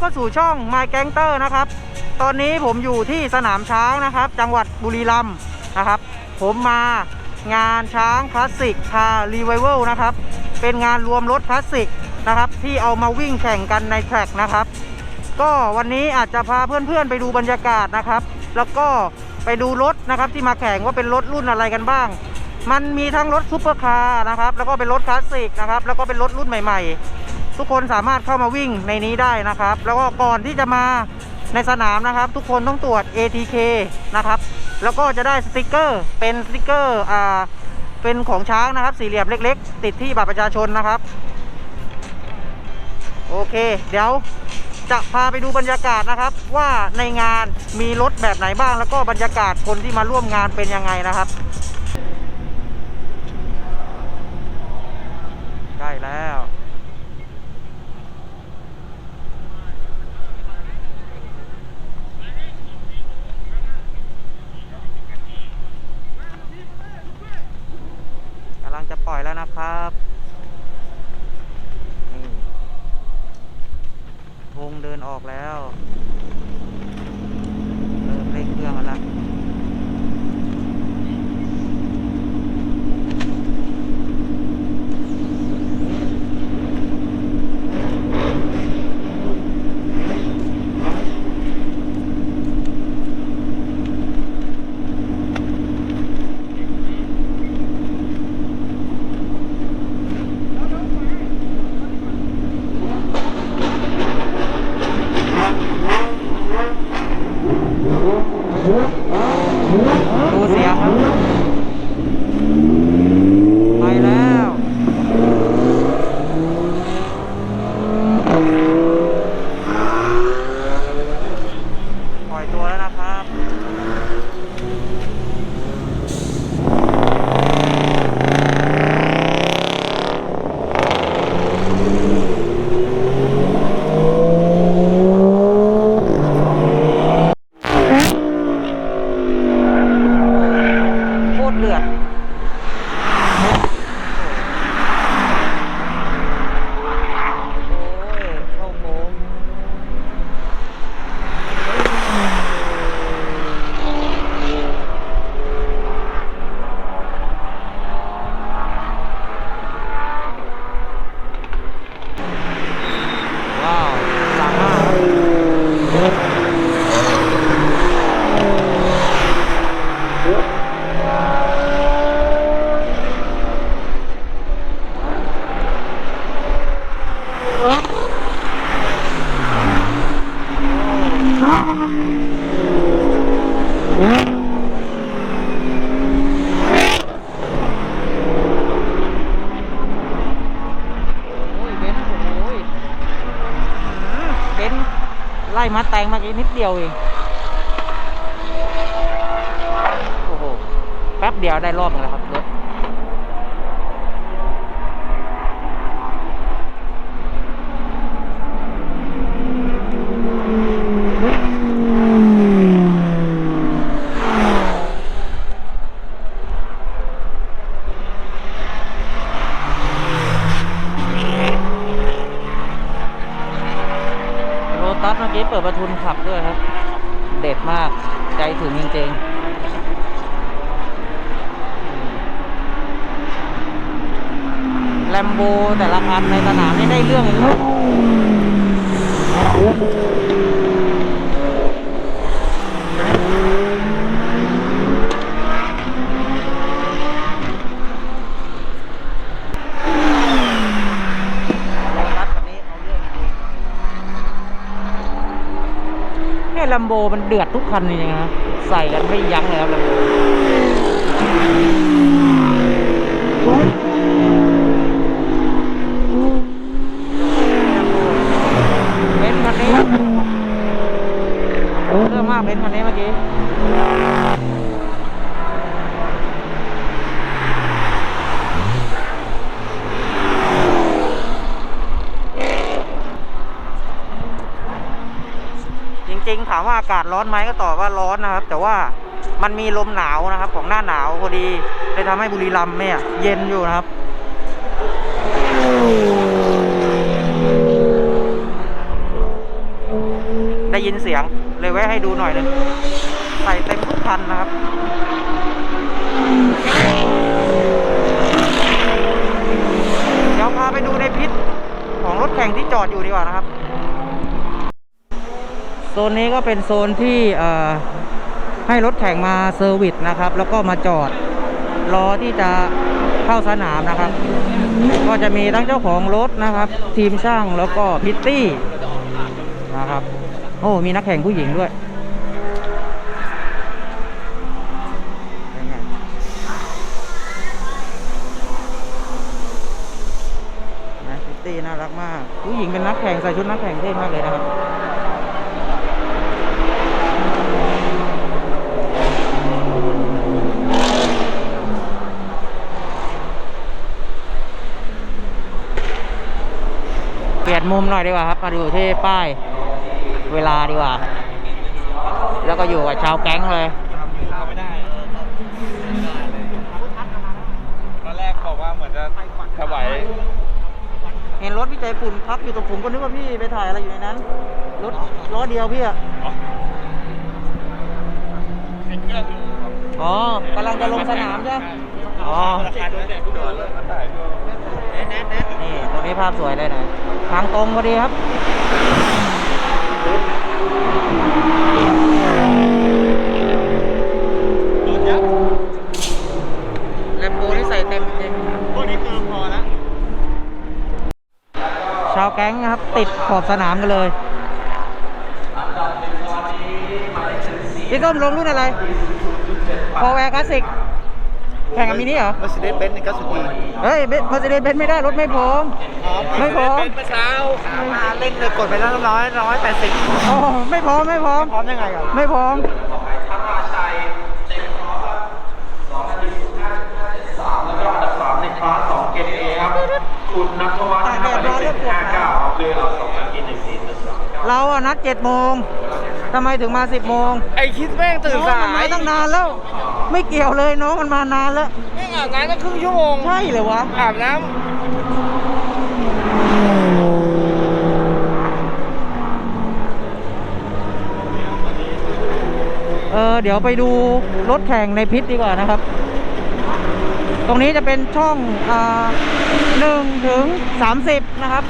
เข้าสู่ช่อง My Gangster นะครับ ตอนนี้ผมอยู่ที่สนามช้างนะครับ จังหวัดบุรีรัมย์นะครับ ผมมางานช้างคลาสสิกคารีไวเวลนะครับ เป็นงานรวมรถคลาสสิกนะครับ ที่เอามาวิ่งแข่งกันในแทร็กนะครับ ก็วันนี้อาจจะพาเพื่อนๆไปดูบรรยากาศนะครับ แล้วก็ไปดูรถนะครับที่มาแข่งว่าเป็นรถรุ่นอะไรกันบ้าง มันมีทั้งรถซุปเปอร์คาร์นะครับ แล้วก็เป็นรถคลาสสิกนะครับ แล้วก็เป็นรถรุ่นใหม่ ๆ ทุกคนสามารถเข้ามาวิ่งในนี้ได้นะครับ แล้วก็ก่อนที่จะมาในสนามนะครับ ทุกคนต้องตรวจ ATK นะครับ แล้วก็จะได้สติกเกอร์เป็นสติกเกอร์อ่าเป็นของช้างนะครับ สี่เหลี่ยมเล็ก ๆ ติดที่บัตรประชาชนนะครับ โอเค เดี๋ยวจะพาไปดูบรรยากาศนะครับ ว่าในงานมีรถแบบไหนบ้าง แล้วก็บรรยากาศคนที่มาร่วมงานเป็นยังไงนะครับใกล้แล้ว กำลังจะปล่อยแล้วนะครับนี่วงเดินออกแล้ว เริ่มเร่งเครื่องกันแล้ว ดูเสียงครับไปแล้ว ปล่อยตัวแล้วนะครับ โคตรเดือด โอ้ย เข้าโค้งว้าวหลังมากครับ โอ้ยเบนซ์โอ้ยอื้อเบ นไล่มาแตงมากี้นิดเดียวเอง โอ้โห แป๊บเดียวได้รอบนึงแล้วครับรถ โรตัสเมื่อกี้เปิดประทุนขับด้วยครับ เด็ดมาก ใจถึงจริงๆแลมโบแต่ละคันในสนามนี่ได้เรื่องเลยครับโรตัสคันนี้เอาเรื่องจริง เนี่ย ลัมโบมันเดือดทุกคันจริงๆนะ ใส่กันไม่ยั้งเลยครับลัมโบเบนซ์คันนี้เรื่องมากเบ นคันนี้เมื่อกี้จริงๆถามว่าอากาศร้อนไหมก็ตอบว่าร้อนนะครับ แต่ว่ามันมีลมหนาวนะครับ ของหน้าหนาวพอดีเลยทำให้บุรีรัมย์เนี่ยเย็นอยู่นะครับได้ยินเสียง เลยแวะให้ดูหน่อยหนึงใส่เต็มทุกคันนะครับเดี๋ยวพาไปดูในพิษของรถแข่งที่จอดอยู่ดีกว่านะครับ โซนนี้ก็เป็นโซนที่เอ่อให้รถแข่งมาเซอร์วิสนะครับ แล้วก็มาจอดรอที่จะเข้าสนามนะครับ ก็จะมีทั้งเจ้าของรถนะครับ ทีมช่างแล้วก็พิตตี้นะครับ โอ้ มีนักแข่งผู้หญิงด้วยนะิตตี้น่ารักมาก ผู้หญิงเป็นนักแข่งใส่ชุดนักแข่งเท่มากเลยนะครับเปลี่ยนมุมหน่อยดีกว่าครับ มาดูที่ป้าย เวลาดีกว่า แล้วก็อยู่กับชาวแก๊งเลยไม่ได้ตอนแรกบอกว่าเหมือนจะถวายเห็นรถพี่ใจฝุ่นพับอยู่ตรงผมก็นึกว่าพี่ไปถ่ายอะไรอยู่ในนั้น รถล้อเดียวพี่อะให้เครื่องดูครับอ๋อกำลังจะลงสนามใช่ไหมอ๋อราคาด้วยเนี่ยผู้ดอนเลยมาถ่ายด้วยนี่ตรงนี้ภาพสวยเลยหน่อยทางตรงพอดีครับดูดยับ แลมโบนี่ใส่เต็มจริงพวกนี้คือพอแล้วชาวแก๊งนะครับ ติดขอบสนามกันเลยพี่ต้มลงรุ่นอะไรพอแวร์คลาสสิก แข่งกับมินิเหรอเมอร์เซเดสเบนซ์นี่ก็สุดดีเฮ้ยเมอร์เซเดสเบนซ์ไม่ได้รถไม่พร้อม ไม่พร้อม เมื่อเช้าขามาเล่นเลยกดไปแล้วร้อยร้อยแปดสิบอ๋อไม่พร้อมไม่พร้อม พร้อมยังไงครับไม่พร้อมในคลาส2เกรดเอครับคุณนัทวัฒน์นะครับหมายเลข59เพื่อเรา2นาที1 4 1 2เราอะนัดเจ็ดโมงทำไมถึงมาสิบโมงไอคิดแม่งตื่นน้องสามันมายตั้งนานแล้ว ไม่เกี่ยวเลยน้องมันมานานแล้วแม่งอาบน้ำก็ครึ่งชั่วโมงใช่เหรอวะอาบน้เออเดี๋ยวไปดูรถแข่งในพิษดีกว่านะครับ ตรงนี้จะเป็นช่องอ่าหนึ่งถึงสามสิบนะครับ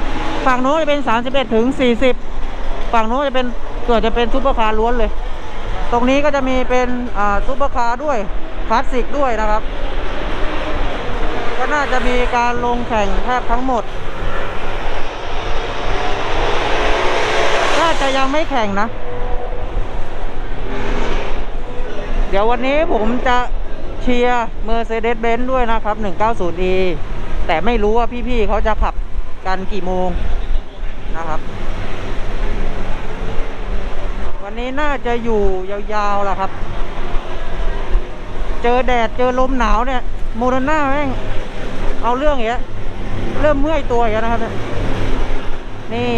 ฝั่งโน้นจะเป็นสามสิบเอ็ดถึงสี่สิบฝั่งโน้นจะเป็นเกิดจะเป็นซุปเปอร์คาร์ล้วนเลย ตรงนี้ก็จะมีเป็นซุปเปอร์คาร์ด้วยคลาสสิกด้วยนะครับ ก็น่าจะมีการลงแข่งแทบทั้งหมด น่าจะยังไม่แข่งนะ เดี๋ยววันนี้ผมจะเชียร์ Mercedes-Benz ด้วยนะครับ 190e แต่ไม่รู้ว่าพี่ๆเขาจะขับกันกี่โมงนะครับ วันนี้น่าจะอยู่ยาวๆล่ะครับ เจอแดดเจอลมหนาวเนี่ยโมเดอร์นาแม่งเอาเรื่องอย่างเงี้ยเริ่มเมื่อยตัวอย่างเงี้ยนะครับเนี่ยนี่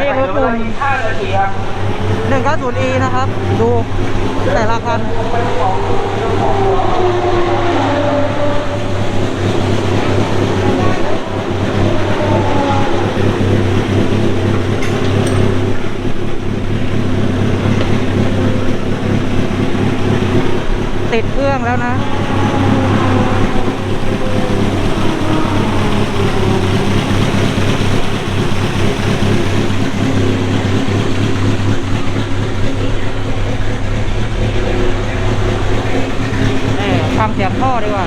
นี่คือปุ่ม5นาทีครับ 190e นะครับ ดูแต่ละคัน ติดเครื่องแล้วนะนี่ฟังเสียงท่อดีกว่า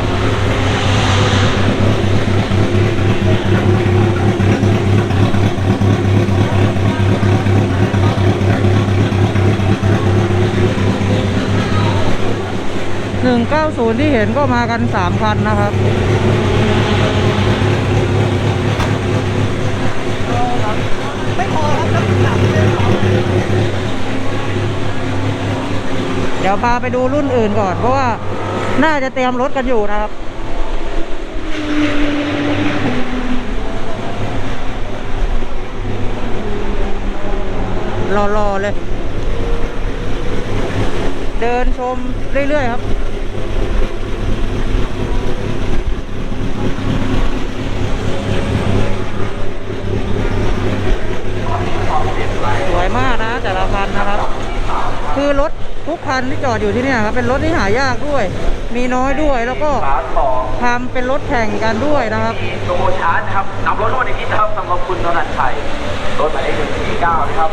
หนึ่งเก้าศูนย์ที่เห็นก็มากันสามคันนะครับเดี๋ยวพาไปดูรุ่นอื่นก่อน เพราะว่าน่าจะเตรียมรถกันอยู่นะครับรอๆเลย เดินชมเรื่อย ๆ ครับ สวยมากนะแต่ละคันนะครับ คือรถทุกคันที่จอดอยู่ที่นี่ครับเป็นรถที่หายากด้วย มีน้อยด้วยแล้วก็ทำเป็นรถแข่งกันด้วยนะครับโตชาร์นะครับนำรถมาในนี้นะครัสำหรับคุณนรันชัยรถหมายเลขหนึ่งสี่เก้านะครับ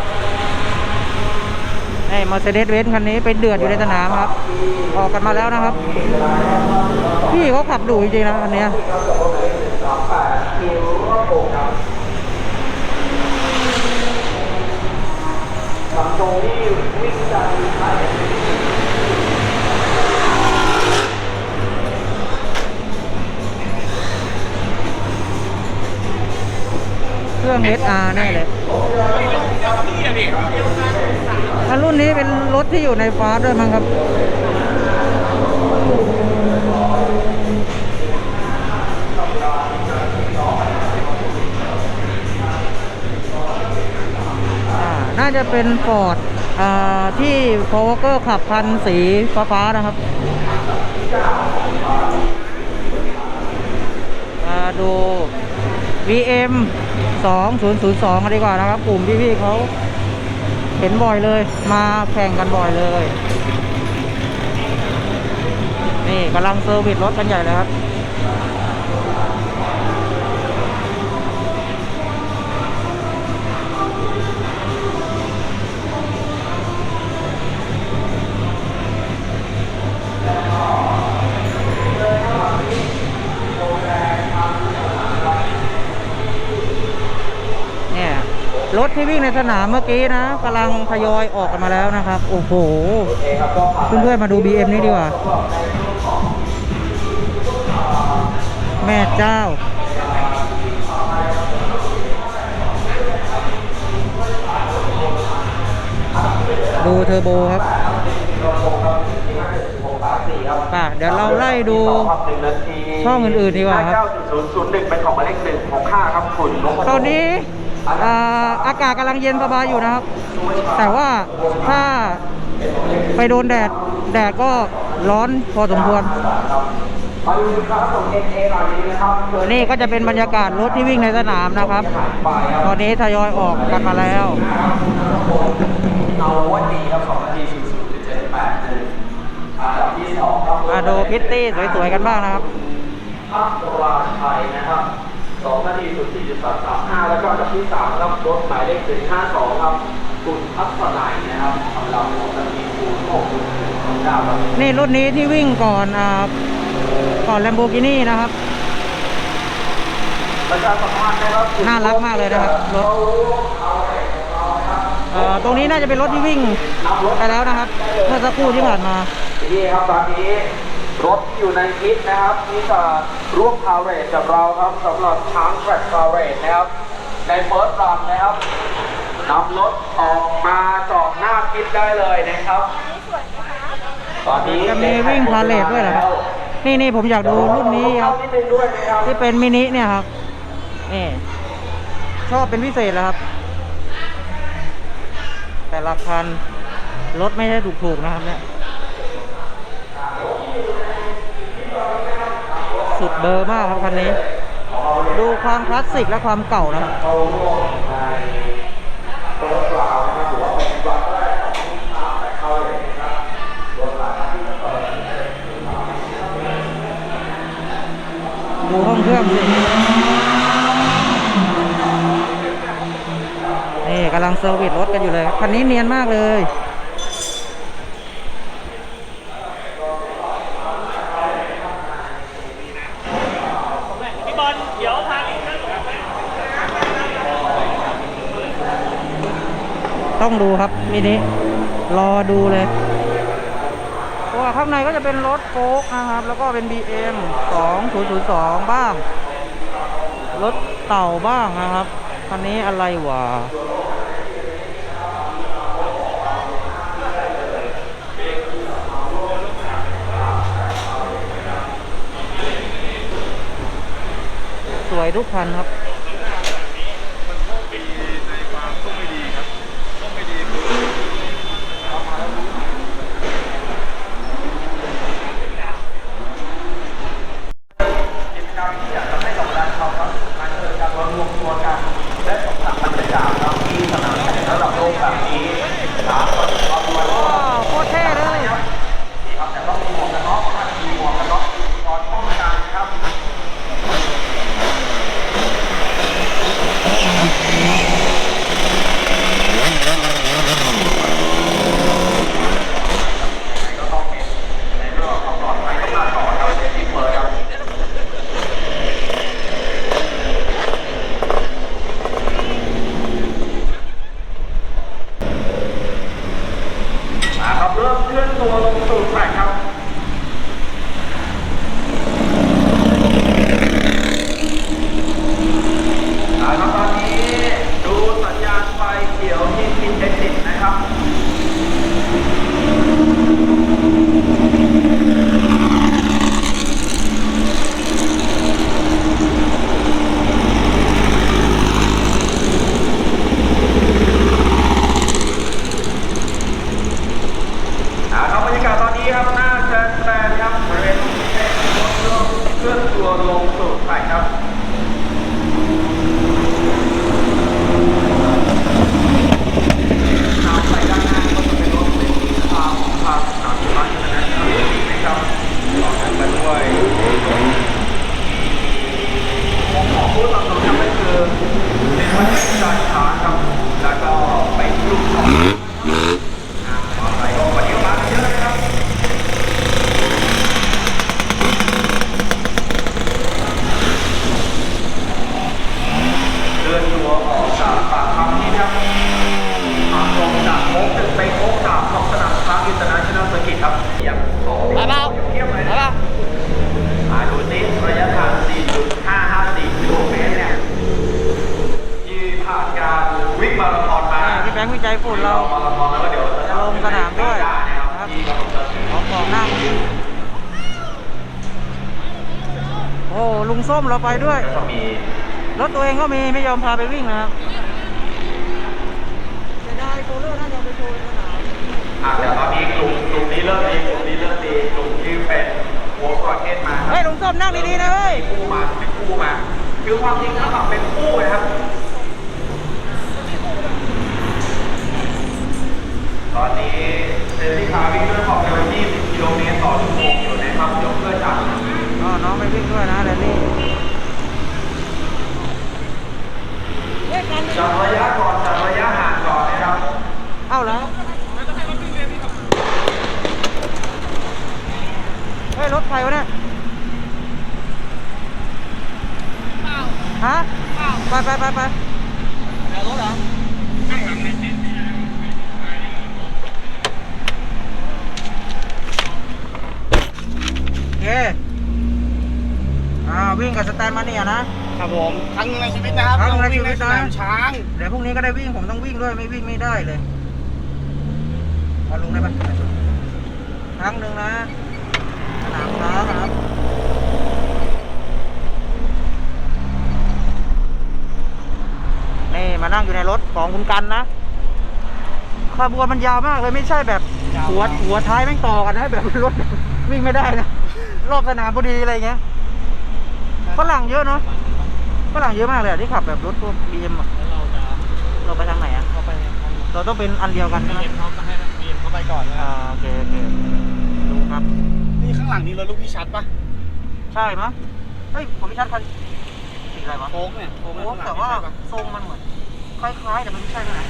ไอ้มาเซเดสเวสคันนี้ไปเดือดอยู่ในสนามครับ ออกกันมาแล้วนะครับ พี่เขาขับดุจริงๆนะคันนี้ ยทางตรงที่วิ่งจากสายเครื่อง SR แน่เลยถ้ารุ่นนี้เป็นรถที่อยู่ในฟาสต์ด้วยมั้งครับ น่าจะเป็นฟอร์ดที่พอวเกอร์ขับคันสีฟ้าๆนะครับมาดู VM 2002กันดีกว่านะครับ กลุ่มพี่ๆเขาเห็นบ่อยเลย มาแข่งกันบ่อยเลย นี่กำลังเซอร์วิสรถกันใหญ่เลยครับ รถที่วิ่งในสนามเมื่อกี้นะกำลังทยอยออกกันมาแล้วนะครับ โอ้โห เพื่อนๆมาดู BM นี้ดีกว่า แม่เจ้า ดูเทอร์โบครับป่ะเดี๋ยวเราไล่ดูช่องอื่นๆดีกว่าครับ 9.001เป็นของหมายเลขหนึ่งของค่าครับคุณนพดลตอนนี้ อากาศกำลังเย็นสบายอยู่นะครับ แต่ว่าถ้าไปโดนแดด แดดก็ร้อนพอสมควรนี่ก็จะเป็นบรรยากาศรถที่วิ่งในสนามนะครับ ตอนนี้ทยอยออกกันมาแล้วเอาวันดีครับ2นาที00.78หนึ่งอันดับที่สองครับมาดูพิตตี้สวยๆกันบ้างนะครับพักราชัยนะครับ 2นาที04.335แล้วก็อันดับที่สามครับรถหมายเลข152ครับคุณพัฒนัยนะครับสำหรับ2นาที06.19ครับนี่รุ่นนี้ที่วิ่งก่อนอ่าก่อน Lamborghini นะครับ ประชาสัมพันธ์นะครับ น่ารักมากเลยนะครับรถเอ่อตรงนี้น่าจะเป็นรถที่วิ่งไปแล้วนะครับ เมื่อสักครู่ที่ผ่านมานี่ครับตอนนี้ รถที่อยู่ในคิดนะครับที่จะร่วมพาเรทกับเราครับสำหรับช้างแทร็กพาเรทนะครับในเฟิร์สรันนะครับนำรถออกมาจอดหน้าคิดได้เลยนะครับ ตอนนี้จะมีวิ่งพาเลทด้วยเหรอครับนี่นี่ผมอยากดูรุ่นนี้ครับนิดนึงด้วยนะครับที่เป็นมินิเนี่ยครับนี่ชอบเป็นพิเศษแล้วครับ แต่ละคันรถไม่ได้ถูกๆนะครับเนี่ย สุดเบอร์มากครับคันนี้ ดูความคลาสสิกและความเก่านะครับเครื่องที่ช้างแทร็กพาเรทนะครับรถหลายที่เปิดดูห้องเครื่องสินี่กำลังเซอร์วิสรถกันอยู่เลย คันนี้เนียนมากเลย ต้องดูครับ มินิรอดูเลยเพราะว่าข้างในก็จะเป็นรถโฟล์กนะครับ แล้วก็เป็น BM 2002 บ้าง รถเต่าบ้างนะครับคันนี้อะไรวะสวยทุกคันครับ แบงค์วิจัยฝุ่นเรามาราธอนแล้วก็เดี๋ยวจะลงสนามด้วยนะครับที่กำลังจะถึงของกองหน้าโอ้ลุงส้มเราไปด้วยก็มีรถตัวเองก็มีไม่ยอมพาไปวิ่งนะครับจะได้โคเลอร์น่าจะไปโชว์ในสนามอะแต่ตอนนี้กลุ่มกลุ่มนี้เริ่มดีกลุ่มนี้เริ่มดีกลุ่มที่เป็นหัวกรเทศมาเฮ้ยลุงส้มนั่งดีๆนะเฮ้ยคู่มาเป็นคู่มาคือความจริงแล้วแบบเป็นคู่นะครับ ตอนนี้เซนติคาวิ่งด้วยความเร็ว20กิโลเมตรต่อชั่วโมงอยู่นะครับยกเพื่อจัดอ๋อน้องไปวิ่งด้วยนะแดนนี่ จัดระยะก่อนจัดระยะห่างก่อนนะครับ เอ้าแล้วเฮ้ยรถใครวะเนี่ยฮะไปไปไปไปรถเหรอโอเคอ่าวิ่งกับสแตนมาเนี่ยนะ ครับผมครั้งหนึ่งในชีวิตนะครับ ครั้งหนึ่งใน ต้อง วิ่งในชีวิตสนะนามช้างเดี๋ยวพรุ่งนี้ก็ได้วิ่งผมต้องวิ่งด้วยไม่วิ่งไม่ได้เลยเอาลุงได้ปะครั้งหนึ่งนะสนามช้างนะครับนี่มานั่งอยู่ในรถของคุณกันนะขบวนมันยาวมากเลยไม่ใช่แบบหัวหัวท้ายแม่งต่อกันนะแบบรถ วิ่งไม่ได้นะรอบสนามพอดีอะไรเงี้ยฝรั่งเยอะเนาะ ฝรั่งเยอะมากเลยอะที่ขับแบบรถพวกบีเอ็มอะแล้วเราจะเราไปทางไหนอะ เข้าไปในห้องเราต้องเป็นอันเดียวกันใช่ไหมเอ็มเขาก็ให้บีเอ็มเข้าไปก่อนนะอ่าโอเคโอเคดูครับ นี่ข้างหลังนี่รถลูกพี่ชัดปะใช่มั้ยเฮ้ยผมไม่ชัดคันสีอะไรวะโค้กเนี่ยโค้กโอ้แต่ว่าทรงมันเหมือนคล้ายๆแต่มันไม่ใช่ไหม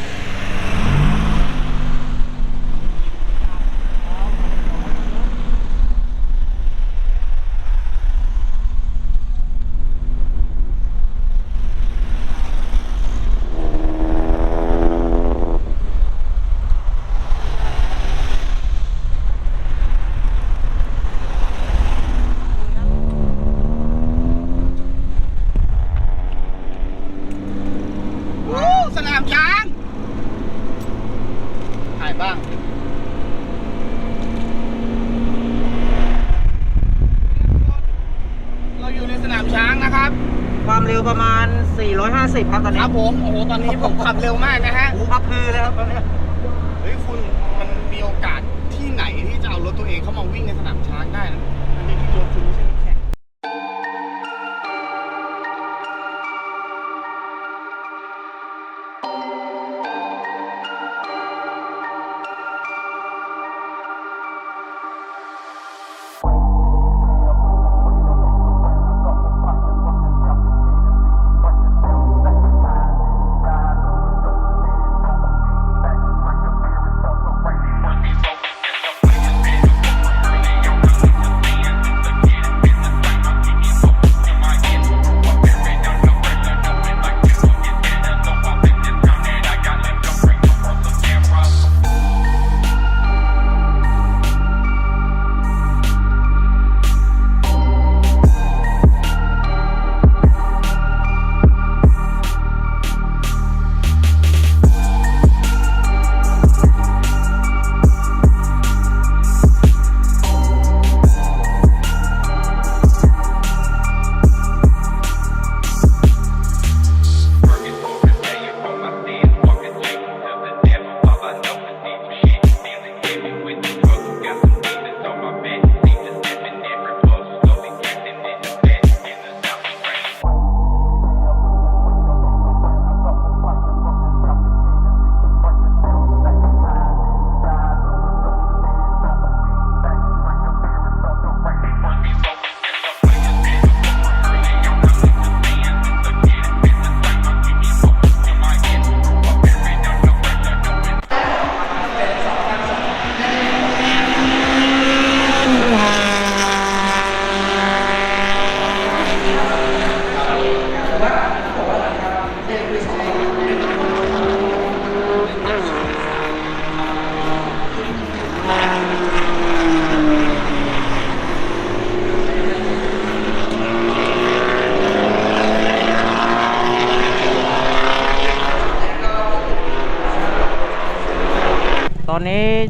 วู้สนามช้างถ่ายบ้าง เราอยู่ในสนามช้างนะครับ ความเร็วประมาณ 450 ครับตอน ค นี้ รับผม โอ้โห ตอนนี้ผมขับเร็วมาก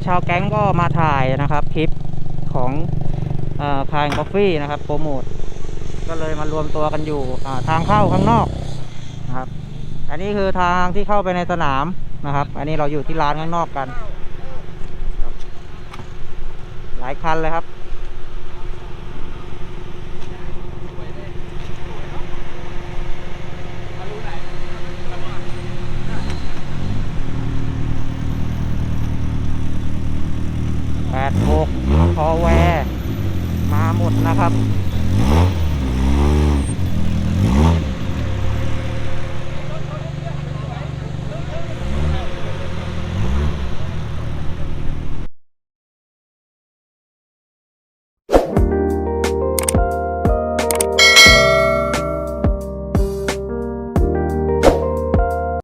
ชาวแก๊งก็มาถ่ายนะครับคลิปของคายกาแฟนะครับโปรโมทก็เลยมารวมตัวกันอยู่ทางเข้าข้างนอกนะครับ อันนี้คือทางที่เข้าไปในสนามนะครับ อันนี้เราอยู่ที่ร้านข้างนอกกัน หลายคันเลยครับ